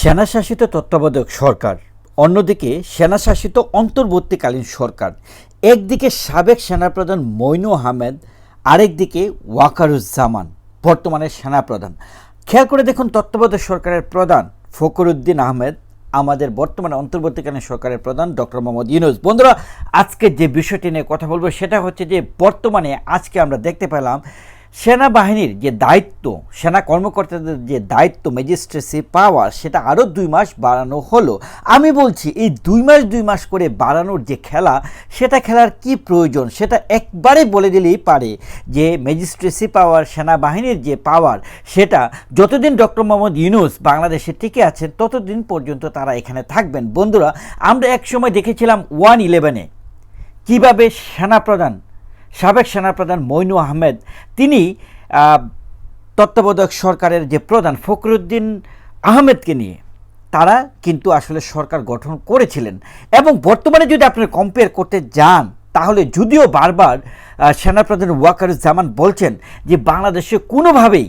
সেনাশাসিত তত্ত্বাবধায়ক সরকার, অন্যদিকে সেনাশাসিত অন্তর্বর্তীকালীন সরকার, একদিকে সাবেক সেনাপ্রধান মইনু আহমেদ, আরেকদিকে ওয়াকারুজ্জামান, বর্তমানে সেনাপ্রধান। খেয়াল করে দেখুন তত্ত্বাবধায়ক সরকারের প্রধান ফখরুদ্দিন আহমেদ, আমাদের বর্তমানে অন্তর্বর্তীকালীন সরকারের প্রধান ডক্টর মোহাম্মদ ইউনুস। বন্ধুরা, আজকে যে বিষয়টি নিয়ে কথা বলব সেটা হচ্ছে যে বর্তমানে আজকে আমরা দেখতে পেলাম সেনাবাহিনীর যে দায়িত্ব, সেনা কর্মকর্তাদের যে দায়িত্ব ম্যাজিস্ট্রেসি পাওয়ার সেটা আরও দুই মাস বাড়ানো হলো। আমি বলছি, এই দুই মাস দুই মাস করে বাড়ানোর যে খেলা, সেটা খেলার কি প্রয়োজন? সেটা একবারে বলে দিলেই পারে যে ম্যাজিস্ট্রেসি পাওয়ার সেনাবাহিনীর যে পাওয়ার সেটা যতদিন ডক্টর মোহাম্মদ ইউনুস বাংলাদেশে টিকে আছেন, ততদিন পর্যন্ত তারা এখানে থাকবেন। বন্ধুরা, আমরা একসময় দেখেছিলাম ওয়ান ইলেভেনে। কীভাবে সেনাপ্রধান সাবেক সেনাপ্রধান মইনু আহমেদ, তিনি তত্ত্বাবধায়ক সরকারের যে প্রধান ফখরুদ্দিন আহমেদকে নিয়ে, তারা কিন্তু আসলে সরকার গঠন করেছিলেন। এবং বর্তমানে যদি আপনি কম্পেয়ার করতে যান, তাহলে যদিও বারবার সেনাপ্রধান ওয়াকারুজ্জামান বলছেন যে বাংলাদেশে কোনোভাবেই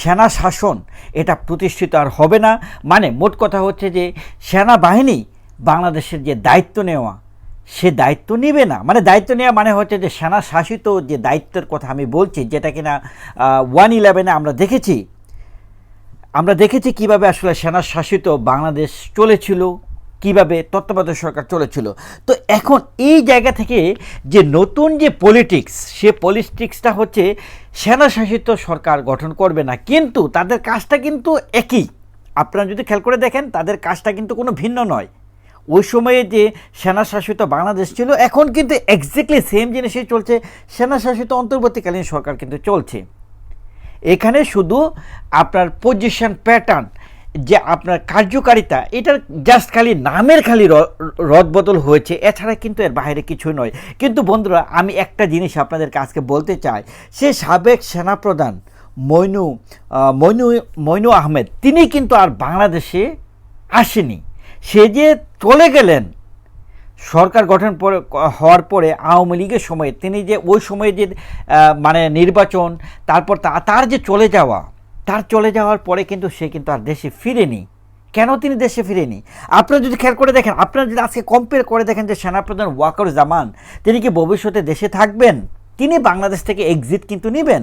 সেনা শাসন এটা প্রতিষ্ঠিত আর হবে না। মানে মোট কথা হচ্ছে যে সেনাবাহিনী বাংলাদেশের যে দায়িত্ব নেওয়া সে দায়িত্ব নেবে না। মানে দায়িত্ব নেওয়া মানে হচ্ছে যে সেনা শাসিত যে দায়িত্বের কথা আমি বলছি, যেটা কিনা ওয়ান ইলেভেনে আমরা দেখেছি। আমরা দেখেছি কীভাবে আসলে সেনা শাসিত বাংলাদেশ চলেছিল, কীভাবে তত্ত্বাবধায়ক সরকার চলেছিল। তো এখন এই জায়গা থেকে যে নতুন যে পলিটিক্স সে পলিটিক্সটা হচ্ছে সেনা শাসিত সরকার গঠন করবে না। কিন্তু তাদের কাজটা কিন্তু একই। আপনারা যদি খেয়াল করে দেখেন, তাদের কাজটা কিন্তু কোনো ভিন্ন নয়। ওই সময়ে যে সেনাশাসিত বাংলাদেশ ছিল, এখন কিন্তু এক্স্যাক্টলি সেম জিনিসই চলছে। সেনাশাসিত অন্তর্বর্তীকালীন সরকার কিন্তু চলছে। এখানে শুধু আপনার পজিশন প্যাটার্ন যে আপনার কার্যকারিতা, এটার জাস্ট খালি নামের খালি রদবদল হয়েছে। এছাড়া কিন্তু এর বাইরে কিছুই নয়। কিন্তু বন্ধুরা, আমি একটা জিনিস আপনাদেরকে আজকে বলতে চাই, সে সাবেক সেনাপ্রধান মইনু মইনু মইনু আহমেদ, তিনি কিন্তু আর বাংলাদেশে আসেনি। সে যে চলে গেলেন, সরকার গঠন হওয়ার পরে আওয়ামী লীগের সময়ে তিনি যে ওই সময়ে যে মানে নির্বাচন, তারপর তার যে চলে যাওয়া, তার চলে যাওয়ার পরে কিন্তু সে কিন্তু আর দেশে ফিরেনি। কেন তিনি দেশে ফিরেনি? আপনারা যদি খেয়াল করে দেখেন, আপনারা যদি আজকে কম্পেয়ার করে দেখেন যে সেনাপ্রধান ওয়াকার জামান তিনি কি ভবিষ্যতে দেশে থাকবেন? তিনি বাংলাদেশ থেকে এক্সিট কিন্তু নেবেন।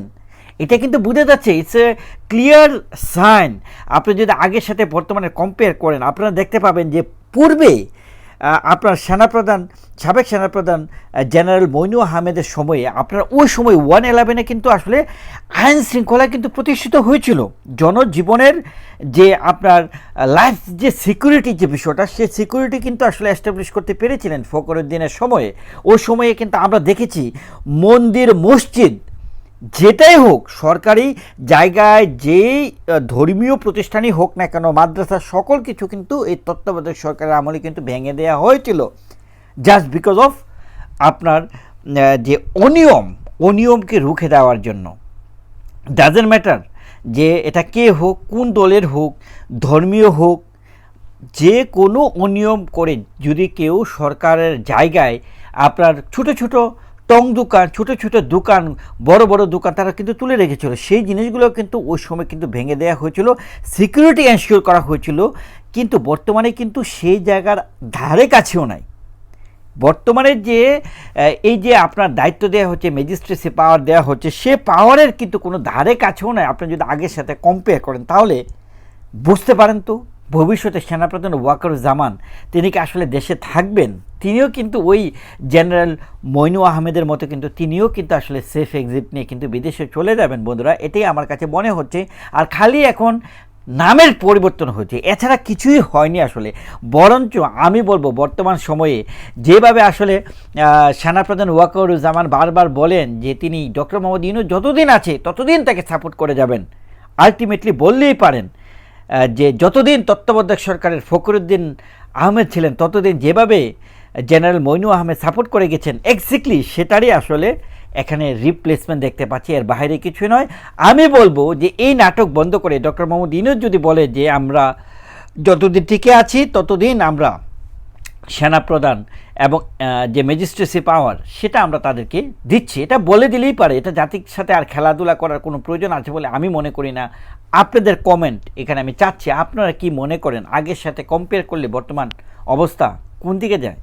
এটা কিন্তু বুঝে যাচ্ছে ইটস এ ক্লিয়ার সাইন আপনি যদি আগের সাথে বর্তমানে কম্পেয়ার করেন, আপনারা দেখতে পাবেন যে পূর্বে আপনার সেনাপ্রধান, সাবেক সেনাপ্রধান জেনারেল মইনু আহমেদের সময়ে, আপনার ওই সময় ওয়ান ইলেভেনে কিন্তু আসলে আইন শৃঙ্খলা কিন্তু প্রতিষ্ঠিত হয়েছিল। জনজীবনের যে আপনার লাইফ যে সিকিউরিটি যে বিষয়টা, সে সিকিউরিটি কিন্তু আসলে এস্টাবলিশ করতে পেরেছিলেন ফখরুদ্দিনের সময়ে। ওই সময়ে কিন্তু আমরা দেখেছি মন্দির, মসজিদ যেটাই হোক, সরকারি জায়গায় যেই ধর্মীয় প্রতিষ্ঠানই হোক না কেন, মাদ্রাসা সকল কিছু কিন্তু এই তত্ত্বাবধায়ক সরকারের আমলে কিন্তু ভেঙে দেওয়া হয়েছিল। জাস্ট বিকজ অফ আপনার যে অনিয়ম, অনিয়মকে রুখে দেওয়ার জন্য। ডাজেন্ট ম্যাটার যে এটা কে হোক, কোন দলের হোক, ধর্মীয় হোক, যে কোনো অনিয়ম করে যদি কেউ সরকারের জায়গায় আপনার ছোট ছোট টং দোকান, ছোট ছোট দোকান, বড় বড় দোকান তারা কিন্তু তুলে রেখেছিল। সেই জিনিসগুলো কিন্তু ওই সময় কিন্তু ভেঙে দেওয়া হয়েছিল সিকিউরিটি এনশিওর করা হয়েছিল। কিন্তু বর্তমানে কিন্তু সেই জায়গার ধারে কাছেও নাই। বর্তমানে যে এই যে আপনার দায়িত্ব দেওয়া হচ্ছে ম্যাজিস্ট্রেসি পাওয়ার দেওয়া হচ্ছে, সে পাওয়ারের কিন্তু কোনো ধারে কাছেও নয় আপনি যদি আগের সাথে কম্পেয়ার করেন তাহলে বুঝতে পারেন তো? ভবিষ্যতে সেনাপ্রধান ওয়াকারুজ্জামান তিনি কি আসলে দেশে থাকবেন? তিনিও কিন্তু ওই জেনারেল মইনু আহমেদের মতো কিন্তু তিনিও কিন্তু আসলে সেফ এক্সিট নিয়ে কিন্তু বিদেশে চলে যাবেন বন্ধুরা, এটাই আমার কাছে মনে হচ্ছে। আর খালি এখন নামের পরিবর্তন হয়েছে, এছাড়া কিছুই হয়নি আসলে। বরঞ্চ আমি বলব, বর্তমান সময়ে যেভাবে আসলে সেনাপ্রধান ওয়াকারুজ্জামান বারবার বলেন যে তিনি ডক্টর মোহাম্মদ ইউনুস যতদিন আছে ততদিন তাকে সাপোর্ট করে যাবেন। আলটিমেটলি বললেই পারেন। যে যতদিন তত্ত্বাবধায়ক সরকারের ফখরুদ্দিন আহমেদ ছিলেন, ততদিন যেভাবে জেনারেল মইনু আহমেদ সাপোর্ট করে গেছেন এক্স্যাক্টলি সেটারই আসলে এখানে রিপ্লেসমেন্ট দেখতে পাচ্ছি। এর বাইরে কিছুই নয়। আমি বলব যে এই নাটক বন্ধ করে ডক্টর মোহাম্মদ ইনুজ যদি বলে যে আমরা যতদিন টিকে আছি, ততদিন আমরা সেনাপ্রধান এবং যে ম্যাজিস্ট্রেসি পাওয়ার সেটা আমরা তাদেরকে দিচ্ছি। এটা বলে দিলেই পারে। এটা জাতির সাথে আর খেলাধুলা করার কোনো প্রয়োজন আছে বলে আমি মনে করি না। আপনাদের কমেন্ট এখানে আমি চাচ্ছি, আপনারা কি মনে করেন? আগের সাথে কম্পেয়ার করলে বর্তমান অবস্থা কোন দিকে যায়?